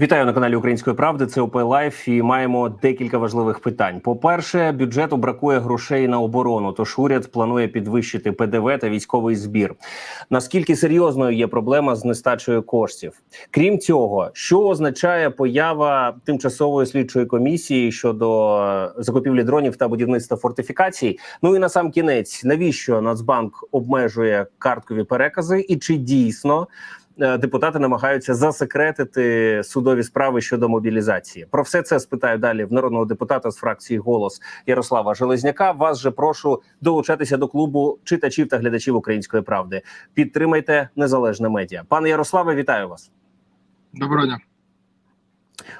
Вітаю на каналі Української правди. Це ОП Лайф і маємо декілька важливих питань. По перше, бюджету бракує грошей на оборону. Тож уряд планує підвищити ПДВ та військовий збір. Наскільки серйозною є проблема з нестачею коштів? Крім цього, що означає поява тимчасової слідчої комісії щодо закупівлі дронів та будівництва фортифікацій? Ну і на сам кінець, навіщо Нацбанк обмежує карткові перекази, і чи дійсно? Е, депутати намагаються засекретити судові справи щодо мобілізації. Про все це спитаю далі в народного депутата з фракції голос Ярослава Железняка. Вас же прошу долучатися до клубу читачів та глядачів української правди. Підтримайте незалежне медіа. Пане Ярославе, вітаю вас. Доброго дня.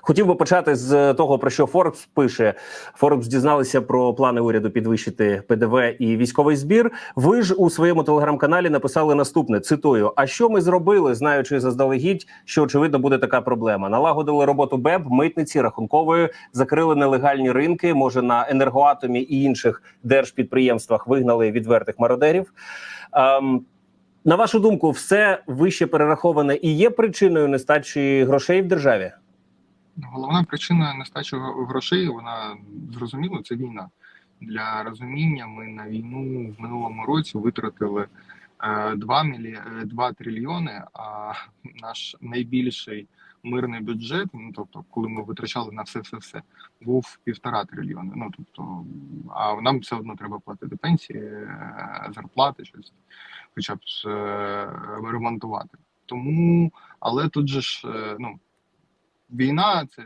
Хотів би почати з того, про що Форбс пише. Форбс дізналися про плани уряду підвищити ПДВ і військовий збір. Ви ж у своєму телеграм-каналі написали наступне: цитую: А що ми зробили, знаючи заздалегідь, що очевидно буде така проблема? Налагодили роботу БЕБ, митниці, рахункової, закрили нелегальні ринки. Може на енергоатомі і інших держпідприємствах вигнали відвертих мародерів. Ем, на вашу думку, все вище перераховане і є причиною нестачі грошей в державі? Головна причина нестачі грошей, вона зрозуміла, це війна. Для розуміння ми на війну в минулому році витратили е, 2, мілі... е, 2 трильйони, а наш найбільший мирний бюджет, ну тобто, коли ми витрачали на все, все, все, був півтора трильйони. Ну тобто, а нам все одно треба платити пенсії, е, зарплати, щось, хоча б е, ремонтувати. Тому, але тут же ж, е, ну. Війна, це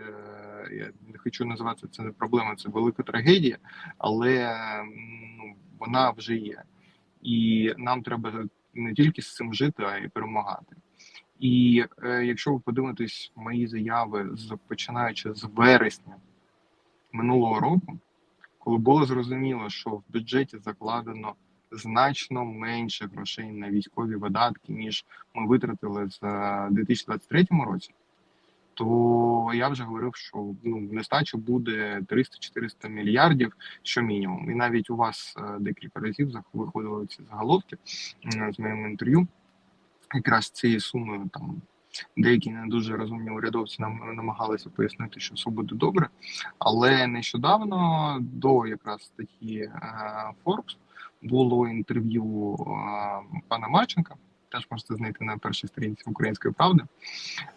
я не хочу називати це не проблема, це велика трагедія, але ну, вона вже є. І нам треба не тільки з цим жити, а й перемагати. І е, якщо ви подивитесь мої заяви, з починаючи з вересня минулого року, коли було зрозуміло, що в бюджеті закладено значно менше грошей на військові видатки, ніж ми витратили з 2023 році то я вже говорив, що ну нестача буде 300-400 мільярдів, що мінімум. І навіть у вас е, декілька разів виходили ці заголовки з моїм інтерв'ю. Якраз цією сумою там деякі не дуже розумні урядовці нам намагалися пояснити, що все буде добре. Але нещодавно до якраз статті Forbes було інтерв'ю пана Марченка теж можете знайти на першій сторінці української правди,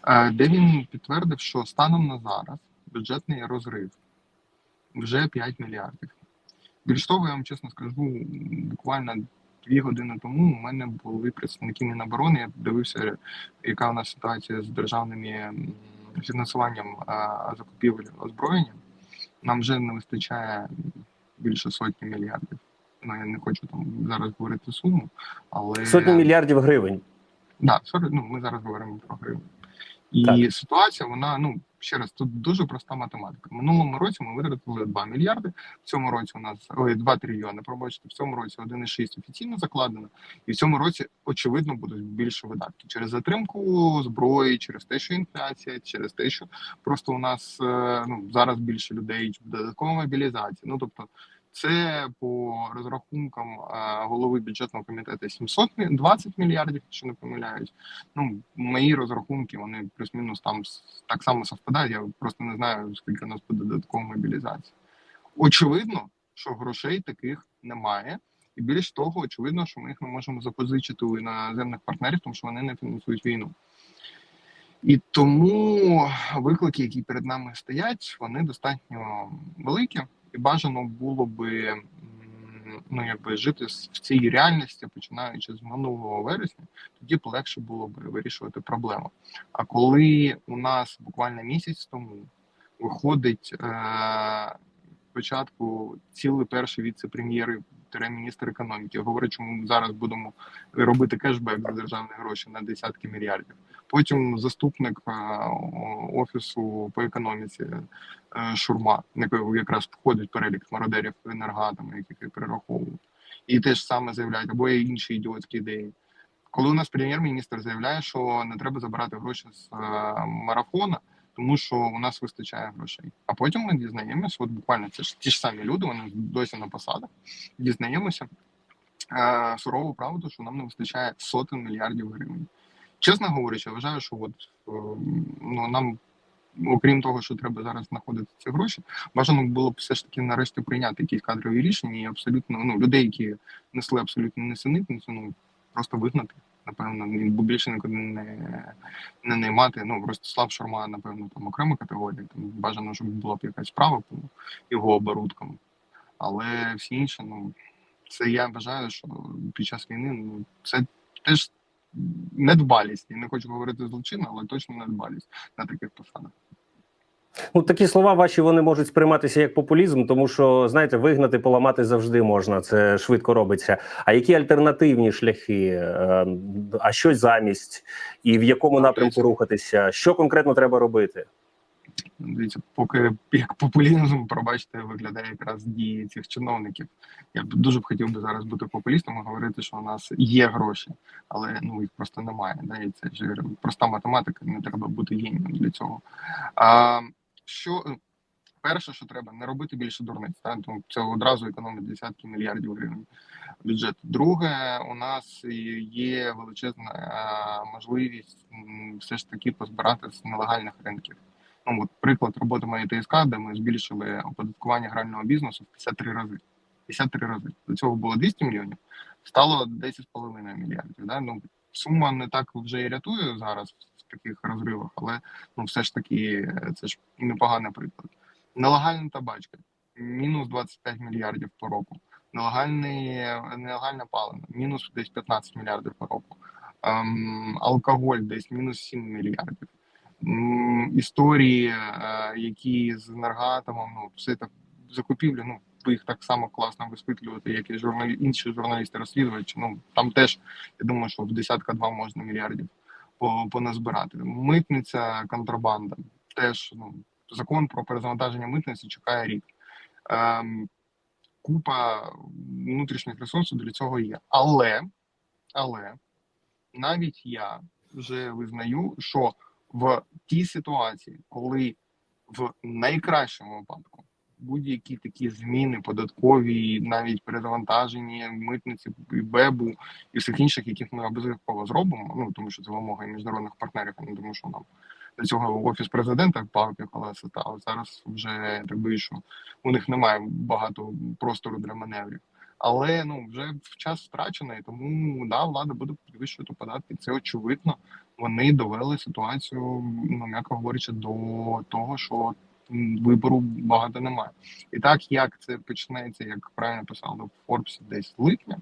е, де він підтвердив, що станом на зараз бюджетний розрив вже 5 мільярдів. Більш того, я вам чесно скажу, буквально дві години тому у мене були представники Міноборони. Я дивився, яка у нас ситуація з державним фінансуванням закупівель озброєння. Нам вже не вистачає більше сотні мільярдів. Я не хочу там зараз говорити суму, але сотні мільярдів гривень. Да, ну ми зараз говоримо про гривень. І так. ситуація, вона ну ще раз, тут дуже проста математика. В минулому році ми витратили 2 мільярди. В цьому році у нас ой, 2 трильйони. Пробачте, в цьому році 1,6 офіційно закладено, і в цьому році очевидно будуть більше видатки через затримку зброї, через те, що інфляція, через те, що просто у нас ну зараз більше людей додаткова мобілізація. Ну тобто. Це по розрахункам голови бюджетного комітету 720 мільярдів, якщо не помиляюсь. Ну мої розрахунки вони плюс-мінус там так само совпадають. Я просто не знаю скільки у нас буде додаткова мобілізація. Очевидно, що грошей таких немає, і більш того, очевидно, що ми їх не можемо запозичити у іноземних партнерів, тому що вони не фінансують війну. І тому виклики, які перед нами стоять, вони достатньо великі і бажано було би ну якби жити в цій реальності, починаючи з минулого вересня, тоді б легше було б вирішувати проблему. А коли у нас буквально місяць тому виходить е- спочатку цілий перший віце-прем'єр міністр економіки, говорить, що ми зараз будемо робити кешбек за державні гроші на десятки мільярдів. Потім заступник офісу по економіці е, Шурма, якраз входить перелік мародерів енергатами, яких перераховують, і теж саме заявляють, або є інші ідіотські ідеї. Коли у нас прем'єр-міністр заявляє, що не треба забирати гроші з е, марафона, тому що у нас вистачає грошей. А потім ми дізнаємося, от буквально це ж ті ж самі люди, вони досі на посадах, дізнаємося е, сурову правду, що нам не вистачає сотень мільярдів гривень. Чесно говорячи, я вважаю, що от, ну, нам окрім того, що треба зараз знаходити ці гроші, бажано було б все ж таки нарешті прийняти якісь кадрові рішення і абсолютно ну людей, які несли абсолютно несенітницю, ну просто вигнати. Напевно, ні- бо більше нікуди не, не наймати. Ну Ростислав Шарма, напевно, там окрема категорія. Там бажано, щоб була б якась справа по його оборудкам. Але всі інші, ну це я вважаю, що під час війни ну це теж недбалість. Я не хочу говорити злочин, але точно недбалість на таких посадах. Ну, такі слова ваші вони можуть сприйматися як популізм, тому що знаєте, вигнати, поламати завжди можна. Це швидко робиться. А які альтернативні шляхи? Е, А що замість, і в якому напрямку рухатися? Що конкретно треба робити? Дивіться, поки як популізм, пробачте, виглядає якраз дії цих чиновників. Я б дуже б хотів би зараз бути популістом і говорити, що у нас є гроші, але ну їх просто немає. Да? І це ж проста математика, не треба бути генієм для цього. А, що перше, що треба, не робити більше дурниць. Да? Тому це одразу економить десятки мільярдів гривень бюджету. Друге, у нас є величезна можливість все ж таки позбирати з нелегальних ринків. Ну, от приклад роботи моєї ТСК, де ми збільшили оподаткування грального бізнесу в 53 рази. 53 рази. До цього було 200 мільйонів, стало 10,5 мільярдів. Да? Ну, сума не так вже і рятує зараз в таких розривах, але ну, все ж таки це ж непоганий приклад. Нелегальна табачка мінус 25 мільярдів по року. Нелегальний, нелегальне паливо, мінус десь 15 мільярдів по року. Ем, алкоголь десь мінус 7 мільярдів. Історії, е, які з енергоатомом, ну все так закупівлі. Ну ви їх так само класно висвітлювати, як і журналі інші журналісти розслідувачі. Ну там теж я думаю, що в десятка два можна мільярдів поназбирати. Митниця, контрабанда. Теж ну закон про перезавантаження митниці чекає рік. Ем, купа внутрішніх ресурсів для цього є. Але, але навіть я вже визнаю, що в тій ситуації, коли в найкращому випадку будь-які такі зміни податкові, навіть перезавантаження митниці і БЕБу і всіх інших, яких ми обов'язково зробимо. Ну тому що це вимога міжнародних партнерів. а не тому, що нам для цього офіс президента палки колеса. Та зараз вже так би що у них немає багато простору для маневрів. Але ну вже час втрачений, тому да, влада буде підвищувати податки. Це очевидно. Вони довели ситуацію, ну м'яко говорячи, до того, що вибору багато немає. І так як це почнеться, як правильно писали в Форбсі, десь липня.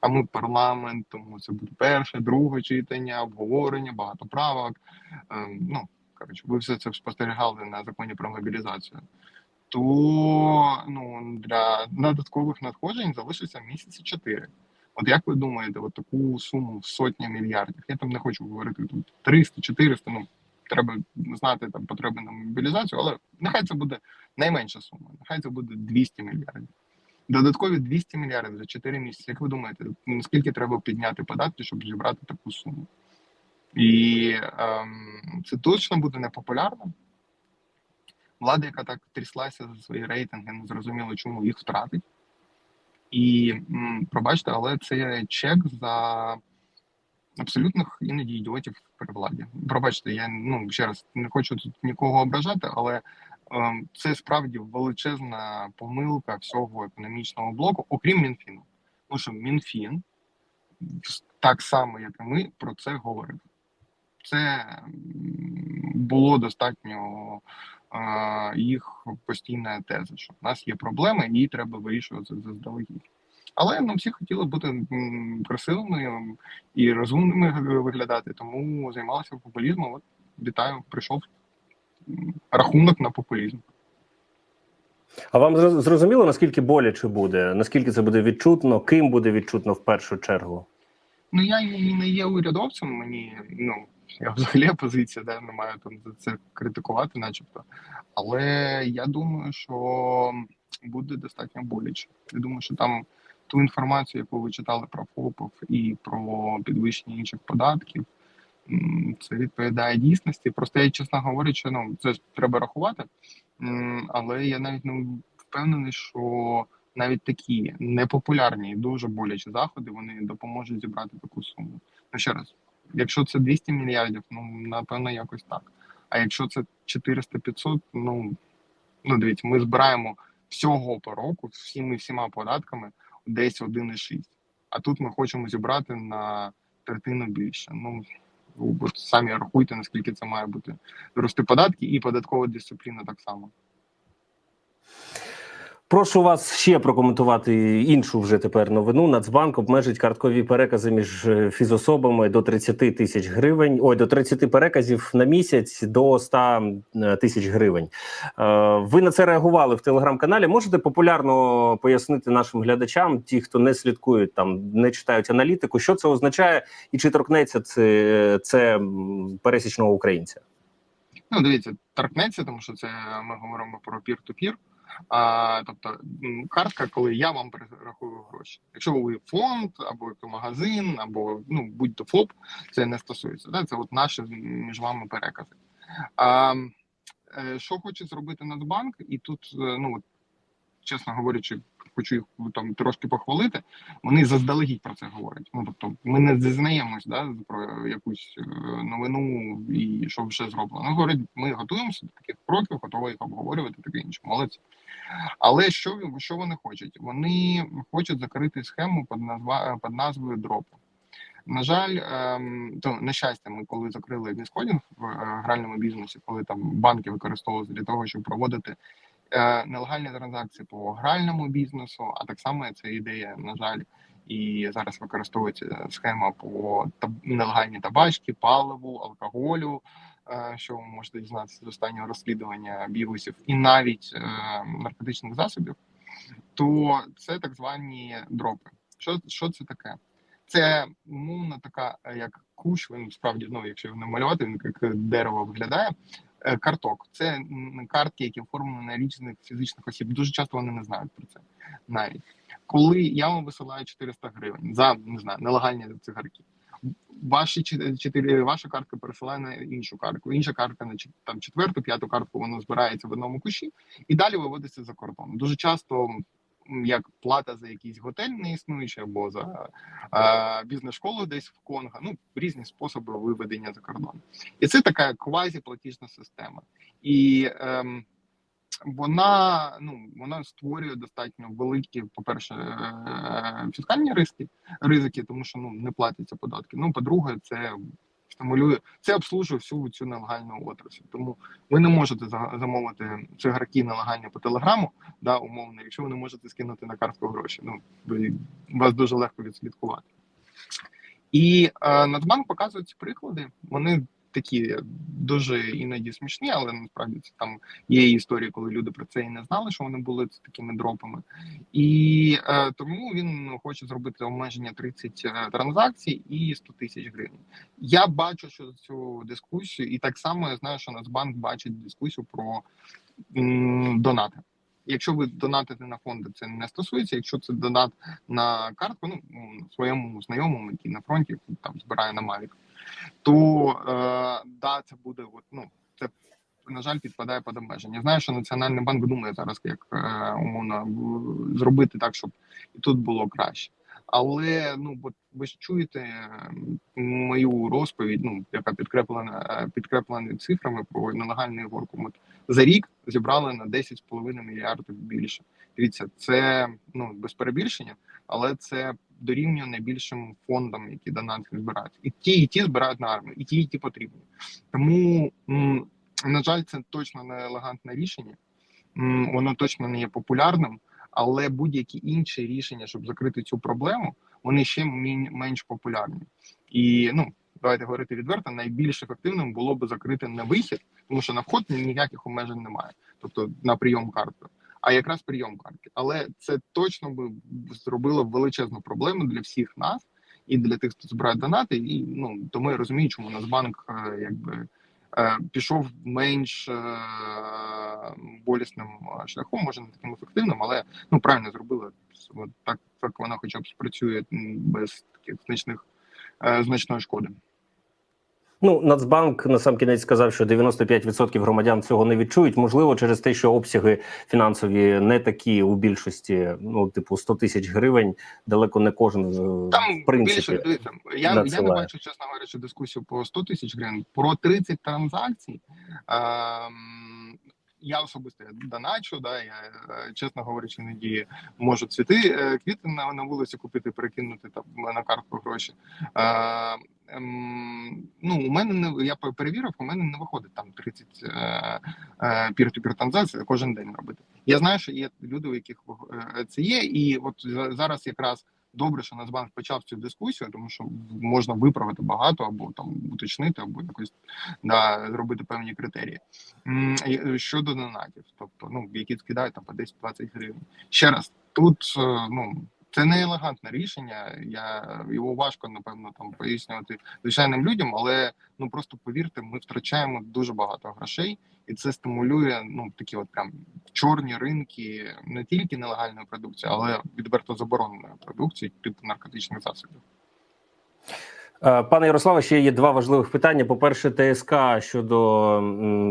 А ми парламент, тому це буде перше, друге читання, обговорення, багато правок. Ем, ну коротше, ви все це спостерігали на законі про мобілізацію. То ну для додаткових надходжень залишиться місяці чотири. От як ви думаєте, от таку суму в сотні мільярдів? Я там не хочу говорити тут 300, 400, ну треба знати там потреби на мобілізацію, але нехай це буде найменша сума, нехай це буде 200 мільярдів. Додаткові 200 мільярдів за 4 місяці. Як ви думаєте, наскільки треба підняти податки, щоб зібрати таку суму? І ем, це точно буде непопулярно. Влада, яка так тряслася за свої рейтинги, не зрозуміло, чому їх втратить. І пробачте, але це чек за абсолютних іноді ідіотів при владі. Пробачте, я ну ще раз не хочу тут нікого ображати, але ем, це справді величезна помилка всього економічного блоку, окрім Мінфіну. Тому що Мінфін так само, як і ми, про це говорив. Це було достатньо е, їх постійна теза, що в нас є проблеми, і її треба вирішувати заздалегідь. Але ну, всі хотіли бути красивими і розумними виглядати, тому займалися популізмом. От вітаю, прийшов рахунок на популізм. А вам зрозуміло, наскільки боляче буде? Наскільки це буде відчутно? Ким буде відчутно в першу чергу? Ну я не є урядовцем, мені ну я взагалі опозиція, де не маю там за це критикувати, начебто. Але я думаю, що буде достатньо боляче. Я думаю, що там ту інформацію, яку ви читали про ФОПів і про підвищення інших податків, це відповідає дійсності. Просто я чесно говорячи, ну це треба рахувати. Але я навіть не впевнений, що навіть такі непопулярні і дуже болячі заходи вони допоможуть зібрати таку суму. Ну ще раз, якщо це 200 мільярдів, ну напевно, якось так. А якщо це 400-500, ну ну дивіться, ми збираємо всього по року всіми всіма податками десь 1,6. А тут ми хочемо зібрати на третину більше. Ну самі рахуйте, наскільки це має бути рости податки і податкова дисципліна так само. Прошу вас ще прокоментувати іншу вже тепер новину. Нацбанк обмежить карткові перекази між е, фізособами до 30 тисяч гривень. Ой, до 30 переказів на місяць до 100 тисяч гривень. Е, Ви на це реагували в телеграм-каналі. Можете популярно пояснити нашим глядачам, ті, хто не слідкують там, не читають аналітику, що це означає, і чи торкнеться це, це пересічного українця? Ну, дивіться, торкнеться, тому що це ми говоримо про пір-ту-пір. А, тобто картка, коли я вам перерахую гроші. Якщо ви фонд або магазин, або ну будь-то ФОП, це не стосується. Да? Це от наші між вами перекази. А, е, що хоче зробити Нацбанк, і тут, е, ну чесно говорячи, хочу їх там трошки похвалити. Вони заздалегідь про це говорять. Ну тобто, ми не дізнаємось да, про якусь е, новину і що вже зроблено. Говорять, ми готуємося до таких кроків, готові їх обговорювати, таке інше. Молодці. Але що, що вони хочуть? Вони хочуть закрити схему під назва під назвою дропи. На жаль, ем, то на щастя, ми коли закрили міскодінг в е, гральному бізнесі, коли там банки використовувалися для того, щоб проводити нелегальні транзакції по гральному бізнесу, а так само це ідея, на жаль, і зараз використовується схема по нелегальні табачки, паливу, алкоголю. е, Що ви можете дізнатися з останнього розслідування бігусів, і навіть е, наркотичних засобів, то це так звані дропи. Що, що це таке? Це умовно така, е, як кущ, він справді, ну, якщо його намалювати, він як дерево виглядає. Е, Карток це картки, які оформлені на різних фізичних осіб. Дуже часто вони не знають про це. Навіть коли я вам висилаю 400 гривень за не знаю нелегальні цигарки, ваші чотири- чотири ваша картка пересилає на іншу картку. Інша картка на там четверту, п'яту картку воно збирається в одному кущі і далі виводиться за кордон. Дуже часто. Як плата за якийсь готель не існуючий, або за бізнес-школу десь в Конго, ну різні способи виведення за кордон, і це така квазі-платіжна система, і ем, вона ну вона створює достатньо великі, по-перше, е, фіскальні ризики, ризики, тому що ну не платяться податки. Ну, по-друге, це стимулює, це обслужує всю цю нелегальну отрасль. Тому ви не можете за- замовити цигарки нелегальні по телеграму, да, умовно, якщо ви не можете скинути на картку гроші. Ну вас дуже легко відслідкувати. І е, Нацбанк показує ці приклади. Вони такі дуже іноді смішні, але насправді це там є історії, коли люди про це і не знали, що вони були такими дропами. І е, тому він хоче зробити обмеження 30 е, транзакцій і 100 тисяч гривень. Я бачу що цю дискусію, і так само я знаю, що Нацбанк бачить дискусію про м, донати. Якщо ви донатите на фонди, це не стосується. Якщо це донат на картку, ну своєму знайомому, який на фронті там збирає на Mavic, то е, да, це буде от, ну, це на жаль підпадає під обмеження. Знаю, що Національний банк думає зараз, як е, умовно зробити так, щоб і тут було краще. Але ну от ви ж чуєте е, мою розповідь, ну яка підкреплена е, підкреплена цифрами про нелегальний горку. Ми за рік зібрали на 10,5 мільярдів більше. Дивіться, це ну без перебільшення, але це дорівнює найбільшим фондам, які донати збирають. І ті, і ті збирають на армію, і ті, і ті потрібні. Тому на жаль, це точно не елегантне рішення. Воно точно не є популярним, але будь-які інші рішення, щоб закрити цю проблему, вони ще менш популярні. І ну давайте говорити відверто, найбільш ефективним було би закрити не вихід, тому що на вход ніяких обмежень немає, тобто на прийом карти. А якраз прийом картки, але це точно би зробило величезну проблему для всіх нас і для тих, хто збирає донати. І ну тому я розумію, чому Нацбанк е, якби е, пішов менш е, болісним шляхом, може не таким ефективним, але ну правильно зробили так, так вона хоча б спрацює без таких значних значної шкоди. Ну, Нацбанк на сам кінець сказав, що 95% громадян цього не відчують. Можливо, через те, що обсяги фінансові не такі у більшості, ну, типу, 100 тисяч гривень, далеко не кожен е, Там в принципі. більше дивіться, я, я не бачу, чесно говорячи, дискусію по 100 тисяч гривень. Про 30 транзакцій. Ем, я особисто доначу, да, я, е, чесно говорячи, іноді можу цвіти, е, квіти на, на вулиці купити, перекинути там на картку гроші. Е, ем, ну, у мене не я перевірив, у мене не виходить там 30 е, е, пір-ту-пір транзакцій кожен день робити. Я знаю, що є люди, у яких е, це є, і от за- зараз якраз добре, що Нацбанк почав цю дискусію, тому що можна виправити багато або там уточнити, або якось да, зробити певні критерії. Е, Щодо донатів, тобто ну які скидають там по 10-20 гривень. Ще раз, тут е, ну. Це не елегантне рішення. Я його важко напевно там пояснювати звичайним людям, але ну просто повірте, ми втрачаємо дуже багато грошей, і це стимулює ну такі от прям чорні ринки не тільки нелегальної продукції, але відверто забороненої продукції, типу наркотичних засобів. Е, Пане Ярославе, ще є два важливих питання. По-перше, ТСК щодо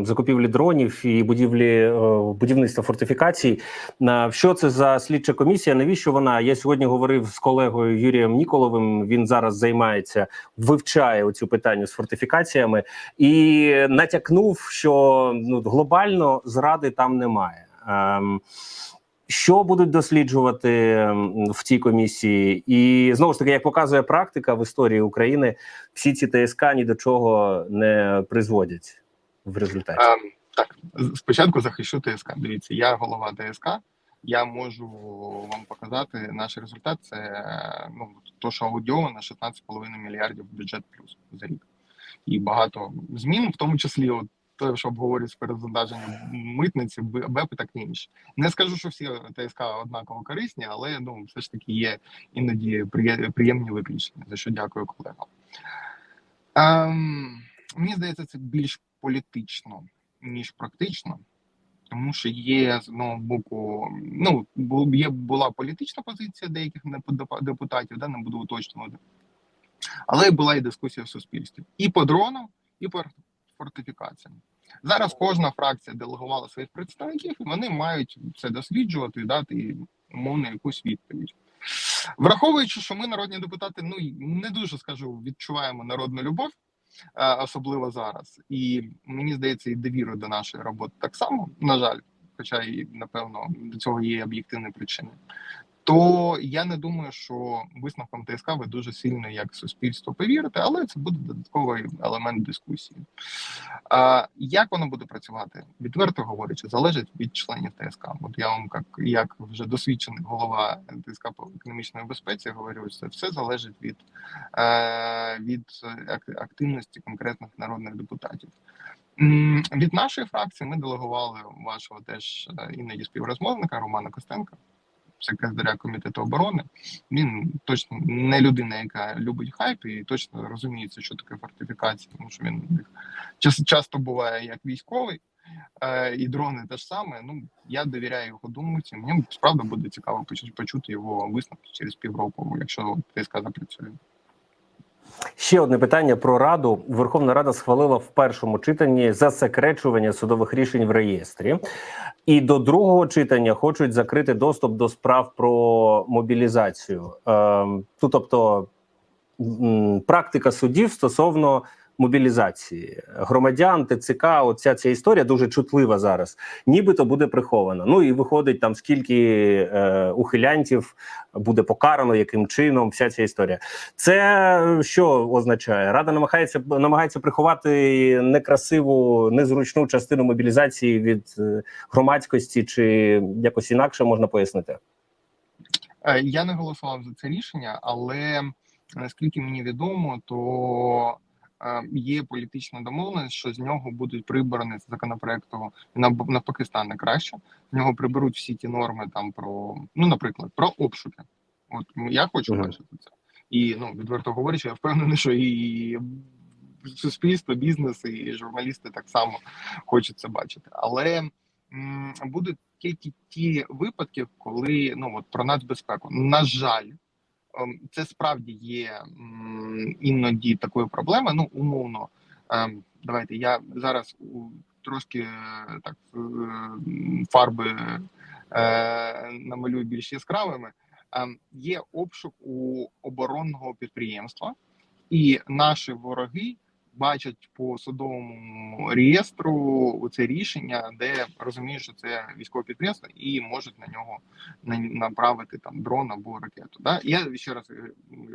закупівлі дронів і будівлі е, будівництва фортифікацій. Е, Що це за слідча комісія? Навіщо вона? Я сьогодні говорив з колегою Юрієм Ніколовим. Він зараз займається, вивчає оцю питання з фортифікаціями і натякнув, що ну глобально зради там немає. Що будуть досліджувати в цій комісії, і знову ж таки, як показує практика в історії України, всі ці ТСК ні до чого не призводять в результаті. Ем, так, спочатку захищу ТСК. Дивіться, я голова ТСК. Я можу вам показати наш результат. Це ну то, що аудіовано 16,5 мільярдів бюджет плюс за рік. І багато змін, в тому числі, от те, що обговорюють з перезавантаженням митниці, Б- БЕП і так інше. Не скажу, що всі ТСК однаково корисні, але ну все ж таки є іноді приємні виключення. За що дякую колегам. Ем, мені здається, це більш політично ніж практично, тому що є з одного боку, ну є була політична позиція деяких депутатів, да не буду уточнювати, але була і дискусія в суспільстві і по дронам, і по фортифікаціям. Зараз кожна фракція делегувала своїх представників, і вони мають це досліджувати і дати умовно якусь відповідь. Враховуючи, що ми, народні депутати, ну не дуже скажу, відчуваємо народну любов, е, особливо зараз. І мені здається, і довіру до нашої роботи так само, на жаль, хоча і напевно до цього є об'єктивні причини. То я не думаю, що висновком ТСК ви дуже сильно як суспільство повірите, але це буде додатковий елемент дискусії. А, як воно буде працювати? Відверто говорячи, залежить від членів ТСК. От я вам, як, як вже досвідчений голова ТСК по економічної безпеці, говорю, що все залежить від, е, від активності конкретних народних депутатів. Від нашої фракції ми делегували вашого теж е, іноді співрозмовника Романа Костенка, секретаря комітету оборони. Він точно не людина, яка любить хайп, і точно розуміється, що таке фортифікація, тому що він час- часто буває як військовий. е, І дрони теж саме. Ну я довіряю його думці. Мені справді буде цікаво почу- почути його висновки через півроку, якщо ТСК запрацює. Ще одне питання про раду. Верховна Рада схвалила в першому читанні засекречування судових рішень в реєстрі, і до другого читання хочуть закрити доступ до справ про мобілізацію. Ем, ну, тобто практика судів стосовно мобілізації громадян, ТЦК, оця ця історія дуже чутлива зараз. Нібито буде прихована. Ну і виходить там скільки е, ухилянтів буде покарано, яким чином, вся ця історія. Це що означає? Рада намагається намагається приховати некрасиву, незручну частину мобілізації від е, громадськості, чи якось інакше можна пояснити? Е, Я не голосував за це рішення, але наскільки мені відомо, то е, є політична домовленість, що з нього будуть прибрані з законопроекту нав- навпаки стане краще. З нього приберуть всі ті норми там про, ну, наприклад, про обшуки. От я хочу Мгм. бачити це. І ну відверто говорячи, я впевнений, що і суспільство, бізнес і журналісти так само хочуть це бачити. Але м, будуть тільки ті випадки, коли ну от про нацбезпеку. На жаль, це справді є іноді такою проблемою. Ну, умовно, Ем, давайте я зараз трошки е, так е, фарби е, намалюю більш яскравими. Ем, є обшук у оборонного підприємства, і наші вороги бачать по судовому реєстру це рішення, де розуміють, що це військове підприємство, і можуть на нього направити там дрон або ракету. Да? Я ще раз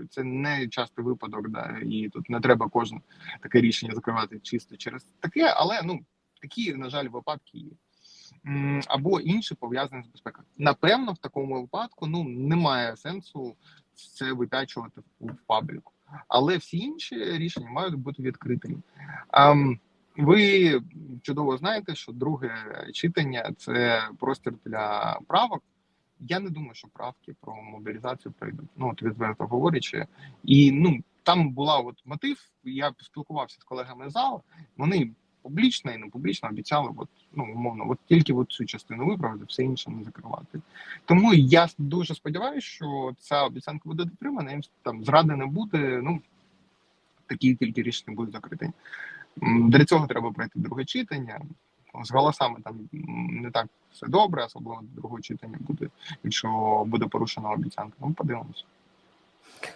це не частий випадок, да, і тут не треба кожне таке рішення закривати чисто через таке, але ну такі, на жаль, випадки є. Або інші пов'язані з безпекою. Напевно, в такому випадку ну немає сенсу це витачувати в пабліку. Але всі інші рішення мають бути відкритими. Ви чудово знаєте, що друге читання це простір для правок. Я не думаю, що правки про мобілізацію прийдуть. Ну от відверто говорячи, і ну там була от мотив. Я спілкувався з колегами з залу. Вони публічно і не публічно обіцяли, от ну умовно, от тільки от цю частину виправити, все інше не закривати. Тому я дуже сподіваюся, що ця обіцянка буде дотримана. Їм там зради не буде. Ну такі тільки рішення будуть закриті. Для цього треба пройти друге читання. З голосами там не так все добре, особливо другого читання буде, якщо буде порушена обіцянка. Ну, подивимося.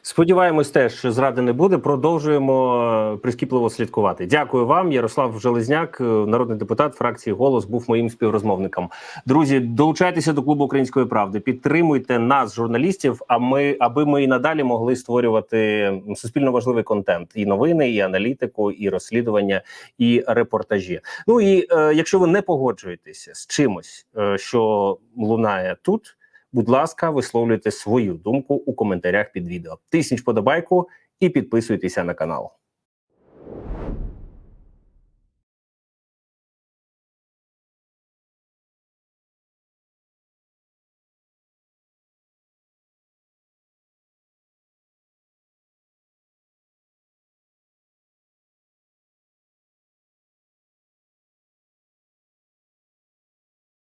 Сподіваємось, теж що зради не буде. Продовжуємо е, прискіпливо слідкувати. Дякую вам, Ярослав Железняк, е, народний депутат фракції Голос, був моїм співрозмовником. Друзі, долучайтеся до клубу української правди. Підтримуйте нас, журналістів. А ми, аби ми і надалі могли створювати суспільно важливий контент: і новини, і аналітику, і розслідування, і репортажі. Ну і е, якщо ви не погоджуєтеся з чимось, е, що лунає тут. Будь ласка, висловлюйте свою думку у коментарях під відео. Тисніть подобайку і підписуйтеся на канал.